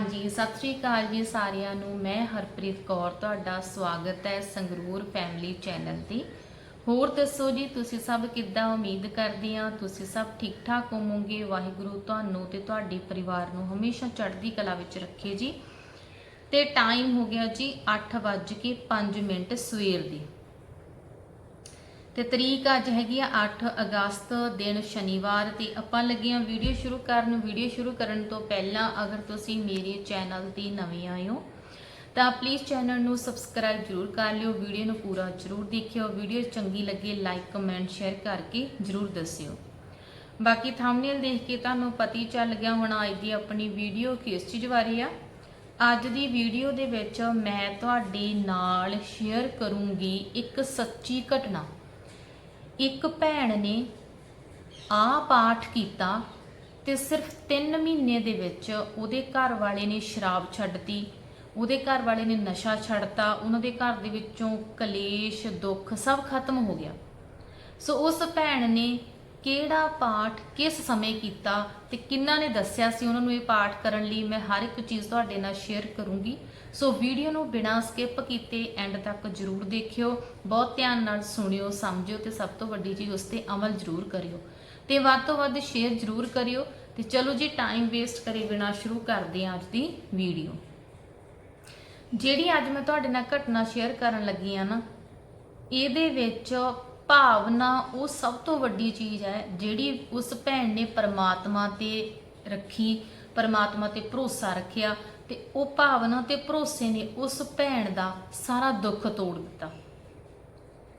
ਹਾਂਜੀ ਸਤਿ ਸ਼੍ਰੀ ਅਕਾਲ ਜੀ ਸਾਰਿਆਂ ਨੂੰ। ਮੈਂ ਹਰਪ੍ਰੀਤ ਕੌਰ, ਤੁਹਾਡਾ ਸਵਾਗਤ ਹੈ ਸੰਗਰੂਰ ਫੈਮਿਲੀ ਚੈਨਲ ਤੇ। ਹੋਰ ਦੱਸੋ ਜੀ, ਤੁਸੀਂ ਸਭ ਕਿੱਦਾਂ ਉਮੀਦ ਕਰਦੇ ਆ? ਤੁਸੀਂ ਸਭ ਠੀਕ ਠਾਕ ਹੋਵੋਗੇ? ਵਾਹਿਗੁਰੂ ਤੁਹਾਨੂੰ ਤੇ ਤੁਹਾਡੇ ਪਰਿਵਾਰ ਨੂੰ ਹਮੇਸ਼ਾ ਚੜ੍ਹਦੀ ਕਲਾ ਵਿੱਚ ਰੱਖੇ ਜੀ। ਤੇ ਟਾਈਮ ਹੋ ਗਿਆ ਜੀ 8:05 ਮਿੰਟ ਸਵੇਰ ਦੀ। ਤੇ ਤਰੀਕ ਅੱਜ ਹੈਗੀ ਆ 8 ਅਗਸਤ ਦਿਨ ਸ਼ਨੀਵਾਰ ਤੇ ਆਪਾਂ ਲੱਗੇ ਆ ਵੀਡੀਓ ਸ਼ੁਰੂ ਕਰਨ। ਵੀਡੀਓ ਸ਼ੁਰੂ ਕਰਨ ਤੋਂ ਪਹਿਲਾਂ ਅਗਰ ਤੁਸੀਂ ਮੇਰੇ ਚੈਨਲ ਤੇ ਨਵੇਂ ਆਏ ਹੋ, ਤਾਂ ਪਲੀਜ਼ ਚੈਨਲ ਨੂੰ ਸਬਸਕ੍ਰਾਈਬ ਜਰੂਰ ਕਰ ਲਿਓ। ਵੀਡੀਓ ਨੂੰ ਪੂਰਾ ਜਰੂਰ ਦੇਖਿਓ। ਵੀਡੀਓ ਚੰਗੀ ਲੱਗੇ ਲਾਈਕ ਕਮੈਂਟ ਸ਼ੇਅਰ ਕਰਕੇ ਜਰੂਰ ਦੱਸਿਓ। ਬਾਕੀ ਥੰਬਨੇਲ ਦੇਖ ਕੇ ਤੁਹਾਨੂੰ ਪਤੀ ਚੱਲ ਗਿਆ ਹੁਣ, ਅੱਜ ਦੀ ਆਪਣੀ ਵੀਡੀਓ ਕਿਸ ਚੀਜ਼ ਬਾਰੇ ਆ। ਅੱਜ ਦੀ ਵੀਡੀਓ ਦੇ ਵਿੱਚ ਮੈਂ ਤੁਹਾਡੇ ਨਾਲ ਸ਼ੇਅਰ ਕਰੂੰਗੀ ਇੱਕ ਸੱਚੀ ਘਟਨਾ। ਇੱਕ ਭੈਣ ਨੇ ਆ ਪਾਠ ਕੀਤਾ ਤੇ ਸਿਰਫ 3 ਮਹੀਨੇ ਦੇ ਵਿੱਚ ਉਹਦੇ ਘਰ ਵਾਲੇ ਨੇ ਸ਼ਰਾਬ ਛੱਡਤੀ, ਉਹਦੇ ਘਰ ਵਾਲੇ ਨੇ ਨਸ਼ਾ ਛੱਡਤਾ, ਉਹਨਾਂ ਦੇ ਘਰ ਦੇ ਵਿੱਚੋਂ ਕਲੇਸ਼, ਦੁੱਖ ਸਭ ਖਤਮ ਹੋ ਗਿਆ। ਸੋ ਉਸ ਭੈਣ ਨੇ ਕਿਹੜਾ ਪਾਠ ਕਿਸ ਸਮੇਂ ਕੀਤਾ ਤੇ ਕਿੰਨਾ ਨੇ ਦੱਸਿਆ ਸੀ? ਉਹਨਾਂ ਨੂੰ ਇਹ ਪਾਠ ਕਰਨ ਲਈ ਮੈਂ ਹਰ ਇੱਕ ਚੀਜ਼ ਤੁਹਾਡੇ ਨਾਲ ਸ਼ੇਅਰ ਕਰੂੰਗੀ। ਸੋ ਵੀਡੀਓ ਨੂੰ ਬਿਨਾਂ ਸਕਿਪ ਕੀਤੇ ਐਂਡ ਤੱਕ ਜਰੂਰ ਦੇਖਿਓ। ਬਹੁਤ ਧਿਆਨ ਨਾਲ ਸੁਣਿਓ, ਸਮਝਿਓ ਤੇ ਸਭ ਤੋਂ ਵੱਡੀ ਚੀਜ਼ ਉਸ ਤੇ ਅਮਲ ਜਰੂਰ ਕਰਿਓ। ਤੇ ਵੱਧ ਤੋਂ ਵੱਧ ਸ਼ੇਅਰ ਜਰੂਰ ਕਰਿਓ ਤੇ ਚਲੋ ਜੀ ਟਾਈਮ ਵੇਸਟ ਕਰੇ ਬਿਨਾਂ ਸ਼ੁਰੂ ਕਰਦੇ ਹਾਂ ਅੱਜ ਦੀ ਵੀਡੀਓ ਜਿਹੜੀ ਅੱਜ ਮੈਂ ਤੁਹਾਡੇ ਨਾਲ ਘਟਨਾ ਸ਼ੇਅਰ ਕਰਨ ਲੱਗੀ ਆ ਨਾ, ਇਹਦੇ ਵਿੱਚ ਭਾਵਨਾ ਉਹ ਸਭ ਤੋਂ ਵੱਡੀ ਚੀਜ਼ ਹੈ ਜਿਹੜੀ ਉਸ ਭੈਣ ਨੇ ਪਰਮਾਤਮਾ ਤੇ ਰੱਖੀ। ਪਰਮਾਤਮਾ ਤੇ ਭਰੋਸਾ ਰੱਖਿਆ ਤੇ ਉਹ ਭਾਵਨਾ ਤੇ ਭਰੋਸੇ ਨੇ ਉਸ ਭੈਣ ਦਾ ਸਾਰਾ ਦੁੱਖ ਤੋੜ ਦਿੱਤਾ।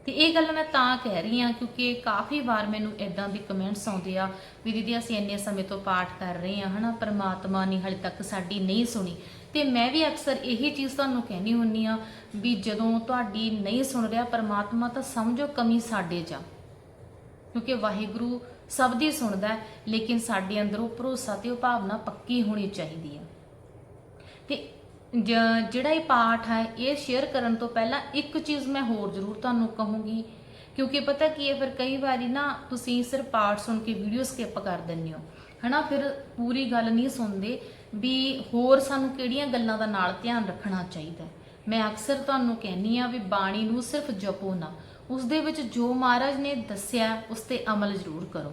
ਤੇ ਇਹ ਗੱਲ ਮੈਂ ਤਾਂ ਕਹਿ ਰਹੀ ਹਾਂ ਕਿਉਂਕਿ ਕਾਫੀ ਵਾਰ ਮੈਨੂੰ ਇਦਾਂ ਦੇ ਕਮੈਂਟਸ ਆਉਂਦੇ ਆ ਵੀ ਦੀਦੀ ਅਸੀਂ ਇੰਨੇ ਸਮੇਂ ਤੋਂ ਪਾਠ ਕਰ ਰਹੇ ਹਾਂ, ਹਨਾ, ਪਰਮਾਤਮਾ ਨੇ ਹਲੇ ਤੱਕ ਸਾਡੀ ਨਹੀਂ ਸੁਣੀ। ਤੇ ਮੈਂ ਵੀ ਅਕਸਰ ਇਹੀ ਚੀਜ਼ ਤੁਹਾਨੂੰ ਕਹਿਣੀ ਹੁੰਨੀ ਆ ਵੀ ਜਦੋਂ ਤੁਹਾਡੀ ਨਹੀਂ ਸੁਣ ਰਿਹਾ ਪਰਮਾਤਮਾ ਤਾਂ ਸਮਝੋ ਕਮੀ ਸਾਡੇ 'ਚ ਆ। ਕਿਉਂਕਿ ਵਾਹਿਗੁਰੂ ਸਭ ਦੀ ਸੁਣਦਾ ਲੇਕਿਨ ਸਾਡੇ ਅੰਦਰ ਉਹ ਭਰੋਸਾ ਤੇ ਉਹ ਭਾਵਨਾ ਪੱਕੀ ਹੋਣੀ ਚਾਹੀਦੀ ਹੈ। ਤੇ ਜਿਹੜਾ ਇਹ ਪਾਠ ਹੈ, ਇਹ ਸ਼ੇਅਰ ਕਰਨ ਤੋਂ ਪਹਿਲਾਂ ਇੱਕ ਚੀਜ਼ ਮੈਂ ਹੋਰ ਜ਼ਰੂਰ ਤੁਹਾਨੂੰ ਕਹੂੰਗੀ, ਕਿਉਂਕਿ ਪਤਾ ਕੀ ਹੈ, ਫਿਰ ਕਈ ਵਾਰੀ ਨਾ ਤੁਸੀਂ ਸਿਰਫ ਪਾਠ ਸੁਣ ਕੇ ਵੀਡੀਓ ਸਕਿਪ ਕਰ ਦਿੰਦੇ ਹੋ। ਹਨਾ, ਫਿਰ ਪੂਰੀ ਗੱਲ ਨਹੀਂ ਸੁਣਦੇ ਵੀ ਹੋਰ ਸਾਨੂੰ ਕਿਹੜੀਆਂ ਗੱਲਾਂ ਦਾ ਨਾਲ ਧਿਆਨ ਰੱਖਣਾ ਚਾਹੀਦਾ ਮੈਂ ਅਕਸਰ ਤੁਹਾਨੂੰ ਕਹਿੰਨੀ ਆ ਵੀ ਬਾਣੀ ਨੂੰ ਸਿਰਫ ਜਪੋ ਨਾ। ਉਸ ਦੇ ਵਿੱਚ ਜੋ ਮਹਾਰਾਜ ਨੇ ਦੱਸਿਆ ਉਸ ਤੇ ਅਮਲ ਜ਼ਰੂਰ ਕਰੋ।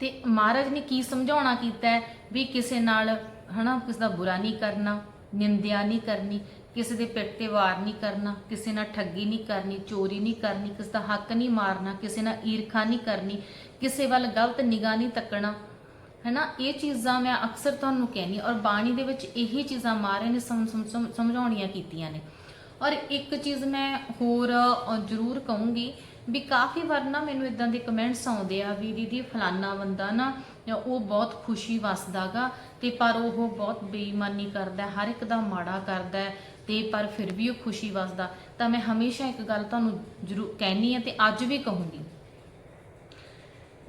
ਤੇ ਮਹਾਰਾਜ ਨੇ ਕੀ ਸਮਝਾਉਣਾ ਕੀਤਾ ਹੈ? ਵੀ ਕਿਸੇ ਨਾਲ, ਹਨਾ, ਕਿਸੇ ਦਾ ਬੁਰਾ ਨਹੀਂ ਕਰਨਾ, ਨਿੰਦਿਆ ਨਹੀਂ ਕਰਨੀ, ਕਿਸੇ ਦੇ ਪਿੱਠ ਤੇ ਵਾਰ ਨਹੀਂ ਕਰਨਾ, ਕਿਸੇ ਨਾਲ ਠੱਗੀ ਨਹੀਂ ਕਰਨੀ, ਚੋਰੀ ਨਹੀਂ ਕਰਨੀ, ਕਿਸੇ ਦਾ ਹੱਕ ਨਹੀਂ ਮਾਰਨਾ, ਕਿਸੇ ਨਾਲ ਈਰਖਾ ਨਹੀਂ ਕਰਨੀ, ਕਿਸੇ ਵੱਲ ਗਲਤ ਨਿਗਾਹ ਨਹੀਂ ਤੱਕਣਾ, ਹੈਨਾ, ਇਹ ਚੀਜ਼ਾਂ ਮੈਂ ਅਕਸਰ ਤੁਹਾਨੂੰ ਕਹਿੰਨੀ ਔਰ ਬਾਣੀ ਦੇ ਵਿੱਚ ਇਹੀ ਚੀਜ਼ਾਂ ਮਹਾਰਾਜ ਨੇ ਸਮ- ਸਮਝਾਉਣੀਆਂ ਕੀਤੀਆਂ ਨੇ। ਔਰ ਇੱਕ ਚੀਜ਼ ਮੈਂ ਹੋਰ ਜ਼ਰੂਰ ਕਹੂੰਗੀ ਵੀ ਕਾਫੀ ਵਾਰ ਨਾ ਮੈਨੂੰ ਇਦਾਂ ਦੇ ਕਮੈਂਟਸ ਆਉਂਦੇ ਆ ਵੀ ਦੀਦੀ ਫਲਾਨਾ ਬੰਦਾ ਨਾ ਉਹ ਬਹੁਤ ਖੁਸ਼ੀ ਵਸਦਾਗਾ ਤੇ ਪਰ ਉਹ ਬਹੁਤ ਬੇਈਮਾਨੀ ਕਰਦਾ, ਹਰ ਇੱਕ ਦਾ ਮਾੜਾ ਕਰਦਾ ਹੈ ਤੇ ਪਰ ਫਿਰ ਵੀ ਉਹ ਖੁਸ਼ੀ ਵਸਦਾ। ਤਾਂ ਮੈਂ ਹਮੇਸ਼ਾ ਇੱਕ ਗੱਲ ਤੁਹਾਨੂੰ ਜ਼ਰੂਰ ਕਹਿਣੀ ਹੈ ਤੇ ਅੱਜ ਵੀ ਕਹੂੰਗੀ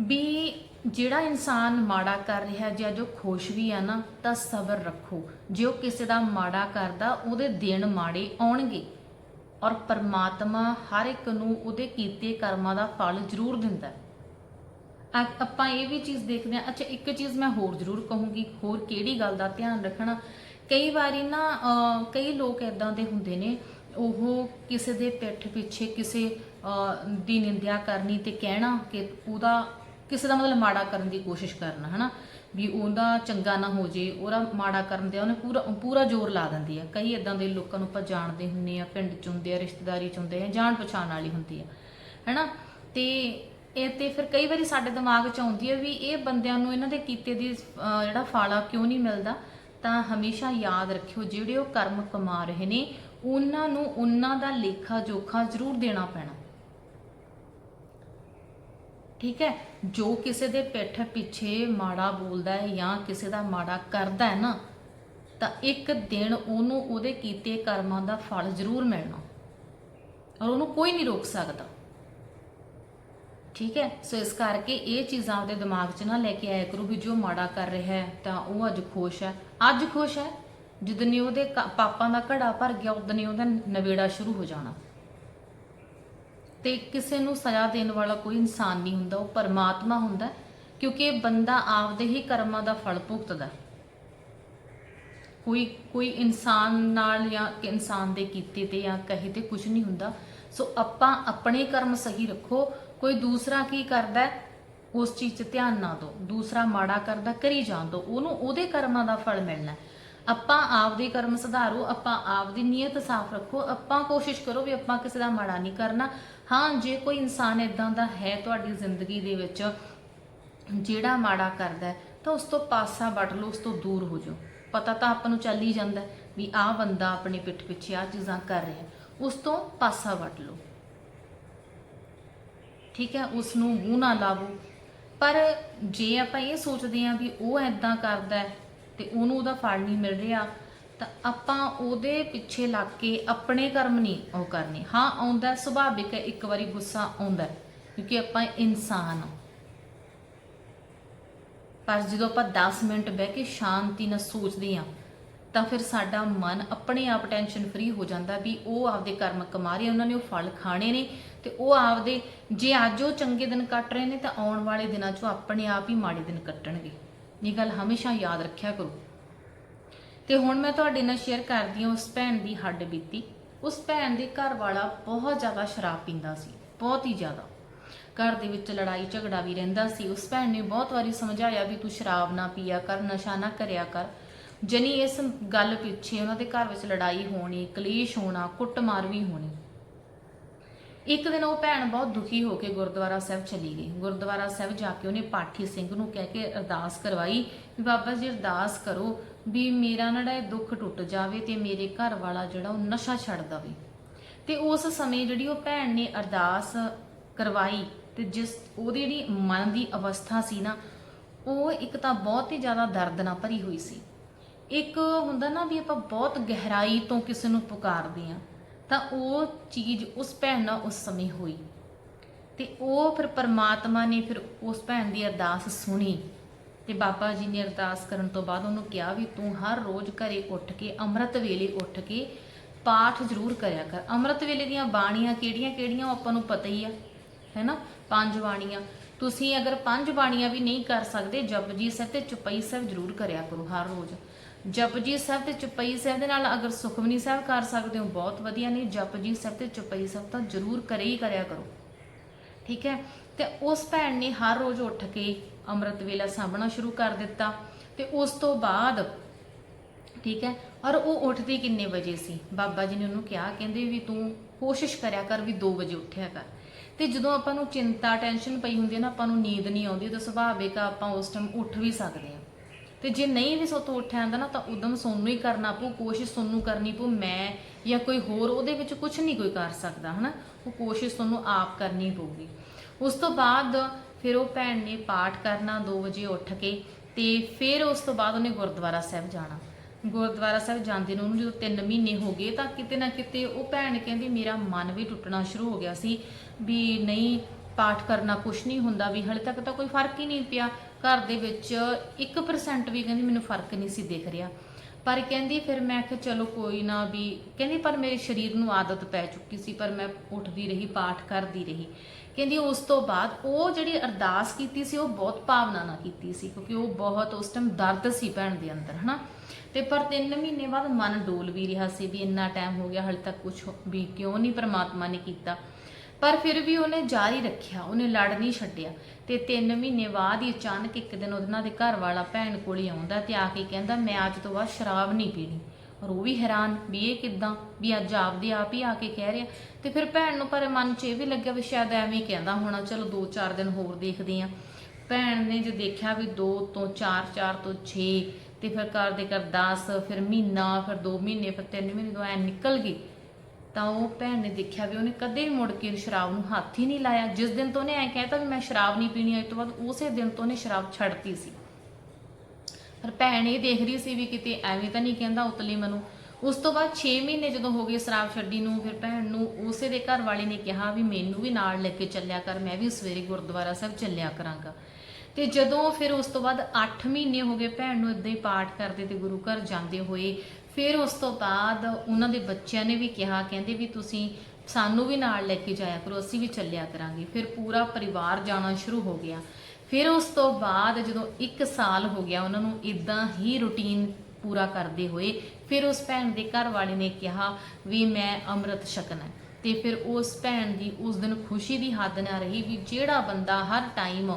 ਵੀ ਜਿਹੜਾ ਇਨਸਾਨ ਮਾੜਾ ਕਰ ਰਿਹਾ ਜਾਂ ਜੋ ਖੁਸ਼ ਵੀ ਆ ਨਾ, ਤਾਂ ਸਬਰ ਰੱਖੋ। ਜੇ ਉਹ ਕਿਸੇ ਦਾ ਮਾੜਾ ਕਰਦਾ, ਉਹਦੇ ਦਿਨ ਮਾੜੇ ਆਉਣਗੇ। ਔਰ ਪਰਮਾਤਮਾ ਹਰ ਇੱਕ ਨੂੰ ਉਹਦੇ ਕੀਤੇ ਕਰਮਾਂ ਦਾ ਫਲ ਜ਼ਰੂਰ ਦਿੰਦਾ। ਆਪਾਂ ਇਹ ਵੀ ਚੀਜ਼ ਦੇਖਦੇ ਹਾਂ। ਅੱਛਾ, ਇੱਕ ਚੀਜ਼ ਮੈਂ ਹੋਰ ਜ਼ਰੂਰ ਕਹੂੰਗੀ, ਹੋਰ ਕਿਹੜੀ ਗੱਲ ਦਾ ਧਿਆਨ ਰੱਖਣਾ? ਕਈ ਵਾਰੀ ਨਾ ਕਈ ਲੋਕ ਇਦਾਂ ਦੇ ਹੁੰਦੇ ਨੇ, ਉਹ ਕਿਸੇ ਦੇ ਪਿੱਠ ਪਿੱਛੇ ਕਿਸੇ ਦੀ ਨਿੰਦਿਆ ਕਰਨੀ ਤੇ ਕਹਿਣਾ ਕਿ ਉਹਦਾ ਕਿਸੇ ਦਾ ਮਤਲਬ ਮਾੜਾ ਕਰਨ ਦੀ ਕੋਸ਼ਿਸ਼ ਕਰਨਾ, ਹਨਾ? ਵੀ ਉਹਦਾ ਚੰਗਾ ਨਾ ਹੋ ਜੇ, ਉਹਦਾ ਮਾੜਾ ਕਰਨ ਦੇ ਉਹਨੇ ਪੂਰਾ ਪੂਰਾ ਜ਼ੋਰ ਲਾ ਦਿੰਦੀ ਆ। ਕਈ ਇਦਾਂ ਦੇ ਲੋਕਾਂ ਨੂੰ ਆਪਾਂ ਜਾਣਦੇ ਹੁੰਨੇ ਆ, ਪਿੰਡ ਚ ਹੁੰਦੇ ਆ, ਰਿਸ਼ਤੇਦਾਰੀ ਚ ਹੁੰਦੇ ਆ ਜਾਣ ਪਛਾਣ ਵਾਲੀ ਹੁੰਦੀ ਆ, ਹੈਨਾ? ਤੇ ਇਹ ਤੇ ਫਿਰ ਕਈ ਵਾਰੀ ਸਾਡੇ ਦਿਮਾਗ 'ਚ ਆਉਂਦੀ ਹੈ ਵੀ ਇਹ ਬੰਦਿਆਂ ਨੂੰ ਇਹਨਾਂ ਦੇ ਕੀਤੇ ਦੀ ਜਿਹੜਾ ਫਾਲਾ ਕਿਉਂ ਨਹੀਂ ਮਿਲਦਾ? ਤਾਂ ਹਮੇਸ਼ਾ ਯਾਦ ਰੱਖਿਓ, ਜਿਹੜੇ ਉਹ ਕਰਮ ਕਮਾ ਰਹੇ ਨੇ, ਉਹਨਾਂ ਨੂੰ ਉਹਨਾਂ ਦਾ ਲੇਖਾ ਜੋਖਾ ਜ਼ਰੂਰ ਦੇਣਾ ਪੈਣਾ। ਠੀਕ ਹੈ? ਜੋ ਕਿਸੇ ਦੇ ਪਿੱਠ ਪਿੱਛੇ ਮਾੜਾ ਬੋਲਦਾ ਹੈ ਜਾਂ ਕਿਸੇ ਦਾ ਮਾੜਾ ਕਰਦਾ ਹੈ ਨਾ, ਤਾਂ ਇੱਕ ਦਿਨ ਉਹਨੂੰ ਉਹਦੇ ਕੀਤੇ ਕਰਮਾਂ ਦਾ ਫਲ ਜ਼ਰੂਰ ਮਿਲਣਾ। ਔਰ ਉਹਨੂੰ ਕੋਈ ਨਹੀਂ ਰੋਕ ਸਕਦਾ। ਠੀਕ ਹੈ? ਸੋ ਇਸ ਕਰਕੇ ਇਹ ਚੀਜ਼ਾਂ ਆਪਦੇ ਦਿਮਾਗ 'ਚ ਨਾ ਲੈ ਕੇ ਆਇਆ ਕਰੋ ਵੀ ਜੋ ਮਾੜਾ ਕਰ ਰਿਹਾ ਹੈ, ਤਾਂ ਉਹ ਅੱਜ ਖੁਸ਼ ਹੈ। ਅੱਜ ਖੁਸ਼ ਹੈ ਜਦੋਂ ਉਹਦੇ ਕ- ਪਾਪਾਂ ਦਾ ਘੜਾ ਭਰ ਗਿਆ ਉਦੋਂ ਹੀ ਉਹਦਾ ਨਵੇੜਾ ਸ਼ੁਰੂ ਹੋ ਜਾਣਾ। ਤੇ ਕਿਸੇ ਨੂੰ ਸਜ਼ਾ ਦੇਣ ਵਾਲਾ ਕੋਈ ਇਨਸਾਨ ਨਹੀਂ ਹੁੰਦਾ ਉਹ ਪਰਮਾਤਮਾ ਹੁੰਦਾ ਹੈ, ਕਿਉਂਕਿ ਬੰਦਾ ਆਪਦੇ ਹੀ ਕਰਮਾਂ ਦਾ ਫਲ ਭੁਗਤਦਾ ਕੋਈ ਕੋਈ ਇਨਸਾਨ ਨਾਲ ਜਾਂ ਇਨਸਾਨ ਦੇ ਕੀਤੇ ਤੇ ਜਾਂ ਕਹੇ ਤੇ ਕੁਝ ਨਹੀਂ ਹੁੰਦਾ। ਸੋ ਆਪਾਂ ਆਪਣੇ ਕਰਮ ਸਹੀ ਰੱਖੋ ਕੋਈ ਦੂਸਰਾ ਕੀ ਕਰਦਾ ਉਸ ਚੀਜ਼ 'ਚ ਧਿਆਨ ਨਾ ਦਿਓ। ਦੂਸਰਾ ਮਾੜਾ ਕਰਦਾ ਕਰੀ ਜਾਣ ਦਿਓ। ਉਹਨੂੰ ਉਹਦੇ ਕਰਮਾਂ ਦਾ ਫਲ ਮਿਲਣਾ ਆਪਾਂ ਆਪਦੇ ਕਰਮ ਸੁਧਾਰੋ, ਆਪਾਂ ਆਪਦੀ ਨੀਅਤ ਸਾਫ਼ ਰੱਖੋ, ਆਪਾਂ ਕੋਸ਼ਿਸ਼ ਕਰੋ ਵੀ ਆਪਾਂ ਕਿਸੇ ਦਾ ਮਾੜਾ ਨਹੀਂ ਕਰਨਾ। ਹਾਂ, ਜੇ ਕੋਈ ਇਨਸਾਨ ਇਦਾਂ ਦਾ ਹੈ ਤੁਹਾਡੀ ਜ਼ਿੰਦਗੀ ਦੇ ਵਿੱਚ, ਜਿਹੜਾ ਮਾੜਾ ਕਰਦਾ ਤਾਂ ਉਸ ਤੋਂ ਪਾਸਾ ਵੱਟ ਲਓ, ਉਸ ਤੋਂ ਦੂਰ ਹੋ ਜਾਓ। ਪਤਾ ਤਾਂ ਆਪਾਂ ਨੂੰ ਚੱਲ ਹੀ ਜਾਂਦਾ ਵੀ ਆਹ ਬੰਦਾ ਆਪਣੀ ਪਿੱਠ ਪਿੱਛੇ ਆ ਚੀਜ਼ਾਂ ਕਰ ਰਿਹਾ ਉਸ ਤੋਂ ਪਾਸਾ ਵੱਟ ਲਓ। ਠੀਕ ਹੈ, ਉਸ ਨੂੰ ਮੂੰਹ ਨਾ ਲਾਵੋ। ਪਰ ਜੇ ਆਪਾਂ ਇਹ ਸੋਚਦੇ ਹਾਂ ਵੀ ਉਹ ਐਦਾਂ ਕਰਦਾ ਤੇ ਉਹਨੂੰ ਉਹਦਾ ਫਲ ਨਹੀਂ ਮਿਲ ਰਿਹਾ, ਤਾਂ ਆਪਾਂ ਉਹਦੇ ਪਿੱਛੇ ਲੱਗ ਕੇ ਆਪਣੇ ਕਰਮ ਨਹੀਂ ਉਹ ਕਰਨੇ। ਹਾਂ, ਆਉਂਦਾ ਸੁਭਾਵਿਕ ਹੈ, ਇੱਕ ਵਾਰੀ ਗੁੱਸਾ ਆਉਂਦਾ ਕਿਉਂਕਿ ਆਪਾਂ ਇਨਸਾਨ ਹਾਂ। ਪਰ ਜਦੋਂ ਆਪਾਂ 10 ਮਿੰਟ ਬਹਿ ਕੇ ਸ਼ਾਂਤੀ ਨਾਲ ਸੋਚਦੇ ਹਾਂ, ਤਾਂ ਫਿਰ ਸਾਡਾ ਮਨ ਆਪਣੇ ਆਪ ਟੈਨਸ਼ਨ ਫਰੀ ਹੋ ਜਾਂਦਾ ਵੀ ਉਹ ਆਪਦੇ ਕਰਮ ਕਮਾ ਰਹੇ, ਉਹਨਾਂ ਨੇ ਉਹ ਫਲ ਖਾਣੇ ਨੇ ਤੇ ਉਹ ਆਪਦੇ, ਜੇ ਅੱਜ ਉਹ ਚੰਗੇ ਦਿਨ ਕੱਟ ਰਹੇ ਨੇ, ਤਾਂ ਆਉਣ ਵਾਲੇ ਦਿਨਾਂ 'ਚ ਆਪਣੇ ਆਪ ਹੀ ਮਾੜੇ ਦਿਨ ਕੱਟਣਗੇ। ਇਹ ਗੱਲ ਹਮੇਸ਼ਾ ਯਾਦ ਰੱਖਿਆ ਕਰੋ। ਤੇ ਹੁਣ ਮੈਂ ਤੁਹਾਡੇ ਨਾਲ ਸ਼ੇਅਰ ਕਰਦੀ ਹਾਂ ਉਸ ਭੈਣ ਦੀ ਹੱਡ ਬੀਤੀ। ਉਸ ਭੈਣ ਦੇ ਘਰ ਵਾਲਾ ਬਹੁਤ ਜ਼ਿਆਦਾ ਸ਼ਰਾਬ ਪੀਂਦਾ ਸੀ, ਬਹੁਤ ਹੀ ਜ਼ਿਆਦਾ। ਘਰ ਦੇ ਵਿੱਚ ਲੜਾਈ ਝਗੜਾ ਵੀ ਰਹਿੰਦਾ ਸੀ। ਉਸ ਭੈਣ ਨੇ ਬਹੁਤ ਵਾਰੀ ਸਮਝਾਇਆ ਵੀ ਤੂੰ ਸ਼ਰਾਬ ਨਾ ਪੀਆ ਕਰ, ਨਸ਼ਾ ਨਾ ਕਰਿਆ ਕਰ। ਜਨੀ ਇਸ ਗੱਲ ਪਿੱਛੇ ਉਹਨਾਂ ਦੇ ਘਰ ਵਿੱਚ ਲੜਾਈ ਹੋਣੀ, ਕਲੇਸ਼ ਹੋਣਾ, ਕੁੱਟਮਾਰ ਵੀ ਹੋਣੀ। ਇੱਕ ਦਿਨ ਉਹ ਭੈਣ ਬਹੁਤ ਦੁਖੀ ਹੋ ਕੇ ਗੁਰਦੁਆਰਾ ਸਾਹਿਬ ਚਲੀ ਗਈ। ਗੁਰਦੁਆਰਾ ਸਾਹਿਬ ਜਾ ਕੇ ਉਹਨੇ ਪਾਠੀ ਸਿੰਘ ਨੂੰ ਕਹਿ ਕੇ ਅਰਦਾਸ ਕਰਵਾਈ ਵੀ ਬਾਬਾ ਜੀ ਅਰਦਾਸ ਕਰੋ ਵੀ ਮੇਰਾ ਨਾ ਜਿਹੜਾ ਇਹ ਦੁੱਖ ਟੁੱਟ ਜਾਵੇ ਤੇ ਮੇਰੇ ਘਰ ਵਾਲਾ ਜਿਹੜਾ ਉਹ ਨਸ਼ਾ ਛੱਡ ਦਵੇ। ਤੇ ਉਸ ਸਮੇਂ ਜਿਹੜੀ ਉਹ ਭੈਣ ਨੇ ਅਰਦਾਸ ਕਰਵਾਈ ਤੇ ਜਿਸ ਉਹਦੀ ਜਿਹੜੀ ਮਨ ਦੀ ਅਵਸਥਾ ਸੀ ਨਾ, ਉਹ ਇੱਕ ਤਾਂ ਬਹੁਤ ਹੀ ਜ਼ਿਆਦਾ ਦਰਦ ਨਾਲ ਭਰੀ ਹੋਈ ਸੀ। ਇੱਕ ਹੁੰਦਾ ਨਾ ਵੀ ਆਪਾਂ ਬਹੁਤ ਗਹਿਰਾਈ ਤੋਂ ਕਿਸੇ ਨੂੰ ਪੁਕਾਰਦੇ ਆ ਤਾਂ ਉਹ ਚੀਜ਼ ਉਸ ਭੈਣ ਨਾਲ ਉਸ ਸਮੇਂ ਹੋਈ। ਤੇ ਉਹ ਫਿਰ ਪਰਮਾਤਮਾ ਨੇ ਫਿਰ ਉਸ ਭੈਣ ਦੀ ਅਰਦਾਸ ਸੁਣੀ। ਤੇ ਬਾਬਾ ਜੀ ਨੇ ਅਰਦਾਸ ਕਰਨ ਤੋਂ ਬਾਅਦ ਉਹਨੂੰ ਕਿਹਾ ਵੀ ਤੂੰ ਹਰ ਰੋਜ਼ ਘਰੇ ਉੱਠ ਕੇ, ਅੰਮ੍ਰਿਤ ਵੇਲੇ ਉੱਠ ਕੇ ਪਾਠ ਜ਼ਰੂਰ ਕਰਿਆ ਕਰ। ਅੰਮ੍ਰਿਤ ਵੇਲੇ ਦੀਆਂ ਬਾਣੀਆਂ ਕਿਹੜੀਆਂ ਕਿਹੜੀਆਂ ਉਹ ਆਪਾਂ ਨੂੰ ਪਤਾ ਹੀ ਆ, ਹੈਨਾ? ਪੰਜ ਬਾਣੀਆਂ। ਤੁਸੀਂ ਅਗਰ ਪੰਜ ਬਾਣੀਆਂ ਵੀ ਨਹੀਂ ਕਰ ਸਕਦੇ, ਜਪਜੀ ਸਾਹਿਬ ਤੇ ਚੁਪਈ ਸਾਹਿਬ ਜ਼ਰੂਰ ਕਰਿਆ ਕਰੋ ਹਰ ਰੋਜ਼। ਜਪਜੀ ਸਾਹਿਬ ਤੇ ਚੁਪਈ ਸਾਹਿਬ ਦੇ ਨਾਲ ਅਗਰ ਸੁਖਮਨੀ ਸਾਹਿਬ ਕਰ ਸਕਦੇ ਹੋ, ਬਹੁਤ ਵਧੀਆ ਨਹੀਂ ਜਪਜੀ ਸਾਹਿਬ ਤੇ ਚੁਪਈ ਸਾਹਿਬ ਤਾਂ ਜ਼ਰੂਰ ਕਰੇ ਹੀ ਕਰਿਆ ਕਰੋ। ਠੀਕ ਹੈ? ਤੇ ਉਸ ਭੈਣ ਨੇ ਹਰ ਰੋਜ਼ ਉੱਠ ਕੇ ਅੰਮ੍ਰਿਤ ਵੇਲਾ ਸਾਂਭਣਾ ਸ਼ੁਰੂ ਕਰ ਦਿੱਤਾ ਤੇ ਉਸ ਤੋਂ ਬਾਅਦ, ਠੀਕ ਹੈ, ਔਰ ਉਹ ਉੱਠਦੀ ਕਿੰਨੇ ਵਜੇ ਸੀ? ਬਾਬਾ ਜੀ ਨੇ ਉਹਨੂੰ ਕਿਹਾ, ਕਹਿੰਦੇ ਵੀ ਤੂੰ ਕੋਸ਼ਿਸ਼ ਕਰਿਆ ਕਰ ਵੀ 2 ਵਜੇ ਉੱਠਿਆ ਕਰ। ਤੇ ਜਦੋਂ ਆਪਾਂ ਨੂੰ ਚਿੰਤਾ, ਟੈਨਸ਼ਨ ਪਈ ਹੁੰਦੀ ਹੈ ਨਾ, ਆਪਾਂ ਨੂੰ ਨੀਂਦ ਨਹੀਂ ਆਉਂਦੀ ਤਾਂ ਸੁਭਾਵਿਕ ਆ ਆਪਾਂ ਉਸ ਟਾਈਮ ਉੱਠ ਵੀ ਸਕਦੇ ਹਾਂ। ਤੇ ਜੇ ਨਹੀਂ ਵੀ ਸੋਤੋਂ ਉੱਠਿਆ ਜਾਂਦਾ ਨਾ ਤਾਂ ਉਦਮ ਸੋਨੂੰ ਹੀ ਕਰਨਾ ਪਊ, ਕੋਸ਼ਿਸ਼ ਤੁਹਾਨੂੰ ਕਰਨੀ ਪਊ, ਮੈਂ ਜਾਂ ਕੋਈ ਹੋਰ ਉਹਦੇ ਵਿੱਚ ਕੁਝ ਨਹੀਂ ਕੋਈ ਕਰ ਸਕਦਾ, ਹਨਾ? ਉਹ ਕੋਸ਼ਿਸ਼ ਤੁਹਾਨੂੰ ਆਪ ਕਰਨੀ ਪਊਗੀ। ਉਸ ਤੋਂ ਬਾਅਦ ਫਿਰ ਉਹ ਭੈਣ ਨੇ ਪਾਠ ਕਰਨਾ 2 ਵਜੇ ਉੱਠ ਕੇ ਤੇ ਫਿਰ ਉਸ ਤੋਂ ਬਾਅਦ ਉਹਨੇ ਗੁਰਦੁਆਰਾ ਸਾਹਿਬ ਜਾਣਾ। ਗੁਰਦੁਆਰਾ ਸਾਹਿਬ ਜਾਂਦੇ ਨੂੰ ਉਹਨੂੰ ਜਦੋਂ 3 ਮਹੀਨੇ ਹੋ ਗਏ ਤਾਂ ਕਿਤੇ ਨਾ ਕਿਤੇ ਉਹ ਭੈਣ ਕਹਿੰਦੀ, ਮੇਰਾ ਮਨ ਵੀ ਟੁੱਟਣਾ ਸ਼ੁਰੂ ਹੋ ਗਿਆ ਸੀ ਵੀ ਨਹੀਂ, ਪਾਠ ਕਰਨਾ ਕੁਛ ਨਹੀਂ ਹੁੰਦਾ, ਵੀ ਹਲੇ ਤੱਕ ਤਾਂ ਕੋਈ ਫ਼ਰਕ ਹੀ ਨਹੀਂ ਪਿਆ। ਘਰ ਦੇ ਵਿੱਚ 1% ਵੀ ਕਹਿੰਦੀ ਮੈਨੂੰ ਫ਼ਰਕ ਨਹੀਂ ਸੀ ਦਿਖ ਰਿਹਾ। ਪਰ ਕਹਿੰਦੀ ਫਿਰ ਮੈਂ ਕਿਹਾ ਚਲੋ ਕੋਈ ਨਾ ਵੀ, ਕਹਿੰਦੀ ਪਰ ਮੇਰੇ ਸਰੀਰ ਨੂੰ ਆਦਤ ਪੈ ਚੁੱਕੀ ਸੀ, ਪਰ ਮੈਂ ਉੱਠਦੀ ਰਹੀ, ਪਾਠ ਕਰਦੀ ਰਹੀ। ਕਹਿੰਦੀ ਉਸ ਤੋਂ ਬਾਅਦ ਉਹ ਜਿਹੜੀ ਅਰਦਾਸ ਕੀਤੀ ਸੀ, ਉਹ ਬਹੁਤ ਭਾਵਨਾ ਨਾਲ ਕੀਤੀ ਸੀ, ਕਿਉਂਕਿ ਉਹ ਬਹੁਤ ਉਸ ਟਾਈਮ ਦਰਦ ਸੀ ਭੈਣ ਦੇ ਅੰਦਰ, ਹਨਾ। ਤੇ ਪਰ 3 ਮਹੀਨੇ ਬਾਅਦ ਮਨ ਡੋਲ ਵੀ ਰਿਹਾ ਸੀ ਵੀ ਇੰਨਾ ਟਾਈਮ ਹੋ ਗਿਆ, ਹਲੇ ਤੱਕ ਕੁਝ ਵੀ ਕਿਉਂ ਨਹੀਂ ਪ੍ਰਮਾਤਮਾ ਨੇ ਕੀਤਾ। ਪਰ ਫਿਰ ਵੀ ਉਹਨੇ ਜਾਰੀ ਰੱਖਿਆ, ਉਹਨੇ ਲੜ ਨਹੀਂ ਛੱਡਿਆ। ਤੇ 3 ਮਹੀਨੇ ਬਾਅਦ ਹੀ ਅਚਾਨਕ ਇੱਕ ਦਿਨ ਉਹਨਾਂ ਦੇ ਘਰ ਵਾਲਾ ਭੈਣ ਕੋਲ ਹੀ ਆਉਂਦਾ ਤੇ ਆ ਕੇ ਕਹਿੰਦਾ, ਮੈਂ ਅੱਜ ਤੋਂ ਬਾਅਦ ਸ਼ਰਾਬ ਨਹੀਂ ਪੀਣੀ। ਔਰ ਉਹ ਵੀ ਹੈਰਾਨ ਵੀ ਇਹ ਕਿਦਾਂ, ਵੀ ਅੱਜ ਆਪਦੇ ਆਪ ਹੀ ਆ ਕੇ ਕਹਿ ਰਿਹਾ। ਤੇ ਫਿਰ ਭੈਣ ਨੂੰ ਪਰ ਮਨ 'ਚ ਇਹ ਵੀ ਲੱਗਿਆ ਵੀ ਸ਼ਾਇਦ ਐਵੇਂ ਹੀ ਕਹਿੰਦਾ ਹੋਣਾ, ਚਲੋ 2-4 ਦਿਨ ਹੋਰ ਦੇਖਦੇ ਆ ਭੈਣ ਨੇ ਜੇ ਦੇਖਿਆ ਵੀ 2 ਤੋਂ 4 4 ਤੋਂ 6 ਤੇ ਫਿਰ ਕਰਦੇ ਕਰ 10 ਫਿਰ ਮਹੀਨਾ, ਫਿਰ 2 ਮਹੀਨੇ, ਫਿਰ 3 ਮਹੀਨੇ ਤੋਂ ਐ ਨਿਕਲ ਗਈ ਤਾਂ ਉਹ ਭੈਣ ਨੇ ਦੇਖਿਆ ਵੀ ਉਹਨੇ ਕਦੇ ਵੀ ਮੁੜ ਕੇ ਸ਼ਰਾਬ ਨੂੰ ਹੱਥ ਹੀ ਨਹੀਂ ਲਾਇਆ। ਜਿਸ ਦਿਨ ਤੋਂ ਉਹਨੇ ਐ ਕਹਿਤਾ ਵੀ ਮੈਂ ਸ਼ਰਾਬ ਨਹੀਂ ਪੀਣੀ, ਅੱਜ ਤੋਂ ਬਾਅਦ ਉਸੇ ਦਿਨ ਤੋਂ ਉਹਨੇ ਸ਼ਰਾਬ ਛੱਡਤੀ ਸੀ। ਪਰ ਭੈਣ ਇਹ ਦੇਖ ਰਹੀ ਸੀ ਵੀ ਕਿਤੇ ਐਵੇਂ ਤਾਂ ਨਹੀਂ ਕਹਿੰਦਾ ਉਤਲੀ ਮੈਨੂੰ। ਉਸ ਤੋਂ ਬਾਅਦ 6 ਮਹੀਨੇ ਜਦੋਂ ਹੋ ਗਏ ਸ਼ਰਾਬ ਛੱਡੀ ਨੂੰ, ਫਿਰ ਭੈਣ ਨੂੰ ਉਸੇ ਦੇ ਘਰ ਵਾਲੇ ਨੇ ਕਿਹਾ ਵੀ ਮੈਨੂੰ ਵੀ ਨਾਲ ਲੈ ਕੇ ਚੱਲਿਆ ਕਰ, ਮੈਂ ਵੀ ਸਵੇਰੇ ਗੁਰਦੁਆਰਾ ਸਾਹਿਬ ਚੱਲਿਆ ਕਰਾਂਗਾ। ਤੇ ਜਦੋਂ ਫਿਰ ਉਸ ਤੋਂ ਬਾਅਦ 8 ਮਹੀਨੇ ਹੋ ਗਏ ਭੈਣ ਨੂੰ ਇਦਾਂ ਹੀ ਪਾਠ ਕਰਦੇ ਤੇ ਗੁਰੂ ਘਰ ਜਾਂਦੇ ਹੋਏ ਫਿਰ ਉਸ ਤੋਂ ਬਾਅਦ ਉਹਨਾਂ ਦੇ ਬੱਚਿਆਂ ਨੇ ਵੀ ਕਿਹਾ, ਕਹਿੰਦੇ ਵੀ ਤੁਸੀਂ ਸਾਨੂੰ ਵੀ ਨਾਲ ਲੈ ਕੇ ਜਾਇਆ ਕਰੋ, ਅਸੀਂ ਵੀ ਚੱਲਿਆ ਕਰਾਂਗੇ ਫਿਰ ਪੂਰਾ ਪਰਿਵਾਰ ਜਾਣਾ ਸ਼ੁਰੂ ਹੋ ਗਿਆ ਫਿਰ ਉਸ ਤੋਂ ਬਾਅਦ ਜਦੋਂ 1 ਸਾਲ ਹੋ ਗਿਆ ਉਹਨਾਂ ਨੂੰ ਇਦਾਂ ਹੀ ਰੁਟੀਨ ਪੂਰਾ ਕਰਦੇ ਹੋਏ, ਫਿਰ ਉਸ ਭੈਣ ਦੇ ਘਰ ਵਾਲੇ ਨੇ ਕਿਹਾ ਵੀ ਮੈਂ ਅੰਮ੍ਰਿਤ ਛਕਣਾ ਹੈ। ਤੇ ਫਿਰ ਉਸ ਭੈਣ ਦੀ ਉਸ ਦਿਨ ਖੁਸ਼ੀ ਦੀ ਹੱਦ ਨਾ ਰਹੀ ਵੀ ਜਿਹੜਾ ਬੰਦਾ ਹਰ ਟਾਈਮ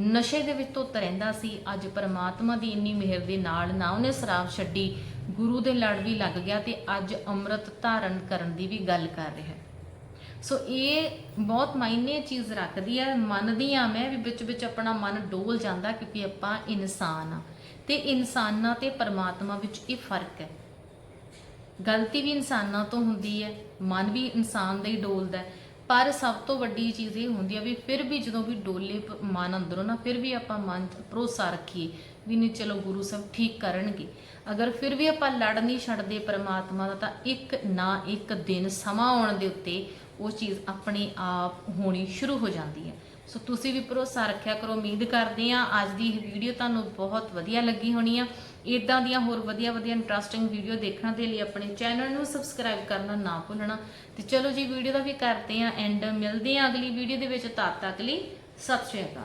ਨਸ਼ੇ ਦੇ ਵਿੱਚ ਧੁੱਤ ਰਹਿੰਦਾ ਸੀ, ਅੱਜ ਪਰਮਾਤਮਾ ਦੀ ਇੰਨੀ ਮਿਹਰ ਦੇ ਨਾਲ ਨਾ ਉਹਨੇ ਸ਼ਰਾਬ ਛੱਡੀ ਗੁਰੂ ਦੇ ਲੜ ਵੀ ਲੱਗ ਗਿਆ ਤੇ ਅੱਜ ਅੰਮ੍ਰਿਤ ਧਾਰਨ ਕਰਨ ਦੀ ਵੀ ਗੱਲ ਕਰ ਰਿਹਾ ਹੈ। ਸੋ ਇਹ ਬਹੁਤ ਮਾਇਨੇ ਚੀਜ਼ ਰੱਖਦੀ ਹੈ ਮੰਨਦੀ ਆ ਮੈਂ ਵੀ ਵਿੱਚ ਵਿੱਚ ਆਪਣਾ ਮਨ ਡੋਲ ਜਾਂਦਾ ਕਿਉਂਕਿ ਆਪਾਂ ਇਨਸਾਨ ਆ ਤੇ ਇਨਸਾਨਾਂ ਤੇ ਪਰਮਾਤਮਾ ਵਿੱਚ ਇਹ ਫ਼ਰਕ ਹੈ। ਗਲਤੀ ਵੀ ਇਨਸਾਨਾਂ ਤੋਂ ਹੁੰਦੀ ਹੈ, ਮਨ ਵੀ ਇਨਸਾਨ ਦਾ ਹੀ ਡੋਲਦਾ ਹੈ, ਪਰ ਸਭ ਤੋਂ ਵੱਡੀ ਚੀਜ਼ ਇਹ ਹੁੰਦੀ ਹੈ ਵੀ ਫਿਰ ਵੀ ਜਦੋਂ ਵੀ ਡੋਲੇ ਮਨ ਅੰਦਰੋਂ ਨਾ, ਫਿਰ ਵੀ ਆਪਾਂ ਮਨ ਭਰੋਸਾ ਰੱਖੀਏ ਵੀ ਨਹੀਂ ਚਲੋ ਗੁਰੂ ਸਾਹਿਬ ਠੀਕ ਕਰਨਗੇ। ਅਗਰ ਫਿਰ ਵੀ ਆਪਾਂ ਲੜ ਨਹੀਂ ਛੱਡਦੇ ਪਰਮਾਤਮਾ ਦਾ ਤਾਂ ਇੱਕ ਨਾ ਇੱਕ ਦਿਨ ਸਮਾਂ ਆਉਣ ਦੇ ਉੱਤੇ ਉਹ ਚੀਜ਼ ਆਪਣੇ ਆਪ ਹੋਣੀ ਸ਼ੁਰੂ ਹੋ ਜਾਂਦੀ ਹੈ। ਸੋ ਤੁਸੀਂ ਵੀ ਭਰੋਸਾ ਰੱਖਿਆ ਕਰੋ, ਉਮੀਦ ਕਰਦੇ ਆ ਅੱਜ ਦੀ ਇਹ ਵੀਡੀਓ ਤੁਹਾਨੂੰ ਬਹੁਤ ਵਧੀਆ ਲੱਗੀ ਹੋਣੀ ਆ। ਇਦਾਂ ਦੀਆਂ ਹੋਰ ਵਧੀਆ ਵਧੀਆ ਇੰਟਰਸਟਿੰਗ ਵੀਡੀਓ ਦੇਖਣ ਦੇ ਲਈ ਆਪਣੇ ਚੈਨਲ ਨੂੰ ਸਬਸਕ੍ਰਾਈਬ ਕਰਨਾ ਨਾ ਭੁੱਲਣਾ। ਤੇ ਚਲੋ ਜੀ ਵੀਡੀਓ ਦਾ ਵੀ ਕਰਦੇ ਆ ਐਂਡ ਮਿਲਦੇ ਆ ਅਗਲੀ ਵੀਡੀਓ ਦੇ ਵਿੱਚ। ਤਦ ਤੱਕ ਲਈ ਸਤਿ ਸ਼੍ਰੀ ਅਕਾਲ।